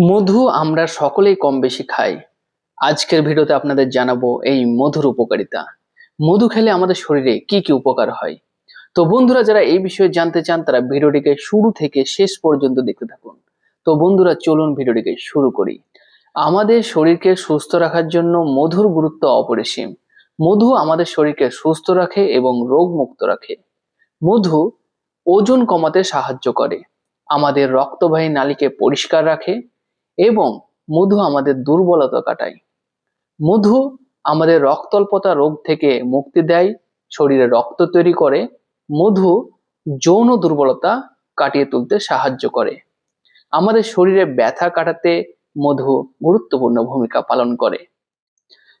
মধু আমরা সকলেই কম বেশি খাই। আজকের ভিডিওতে আপনাদের জানাব এই মধুর উপকারিতা। মধু খেলে আমাদের শরীরে কি কি উপকার হয়? তো বন্ধুরা, যারা এই বিষয়ে জানতে চান, তারা ভিডিওটিকে শুরু থেকে শেষ পর্যন্ত দেখতে থাকুন। তো বন্ধুরা, চলুন ভিডিওটিকে শুরু করি। আমাদের শরীরকে সুস্থ রাখার জন্য মধুর গুরুত্ব অপরিসীম। মধু আমাদের শরীরকে সুস্থ রাখে এবং রোগ মুক্ত রাখে। মধু ওজন কমাতে সাহায্য করে। আমাদের রক্তবাহী নালীকে পরিষ্কার রাখে এবং মধু আমাদের দুর্বলতা কাটায়। মধু আমাদের রক্তল্পতা রোগ থেকে মুক্তি দেয়, শরীরে রক্ত তৈরি করে। মধু যৌন দুর্বলতা কাটিয়ে তুলতে সাহায্য করে। আমাদের শরীরে ব্যথা কাটাতে মধু গুরুত্বপূর্ণ ভূমিকা পালন করে।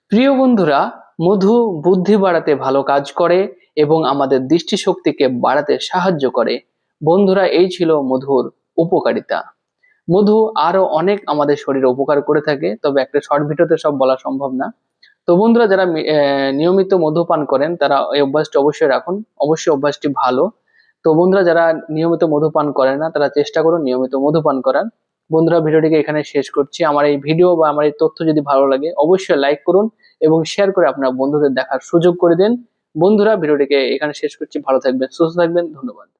প্রিয় বন্ধুরা, মধু বুদ্ধি বাড়াতে ভালো কাজ করে এবং আমাদের দৃষ্টিশক্তিকে বাড়াতে সাহায্য করে। বন্ধুরা, এই ছিল মধুর উপকারিতা। মধু আরও অনেক আমাদের শরীরে উপকার করে থাকে, তবে একটা শর্ট ভিডিওতে সব বলা সম্ভব না। তো বন্ধুরা, যারা নিয়মিত মধু পান করেন, তারা এই অভ্যাসটি অবশ্যই রাখুন। অবশ্যই অভ্যাসটি ভালো। তো বন্ধুরা, যারা নিয়মিত মধু পান করেন না, তারা চেষ্টা করুন নিয়মিত মধু পান করার। বন্ধুরা, ভিডিওটিকে এখানে শেষ করছি। আমার এই ভিডিও বা আমার এই তথ্য যদি ভালো লাগে, অবশ্যই লাইক করুন এবং শেয়ার করে আপনার বন্ধুদের দেখার সুযোগ করে দিন। বন্ধুরা, ভিডিওটিকে এখানে শেষ করছি। ভালো থাকবেন, সুস্থ থাকবেন। ধন্যবাদ।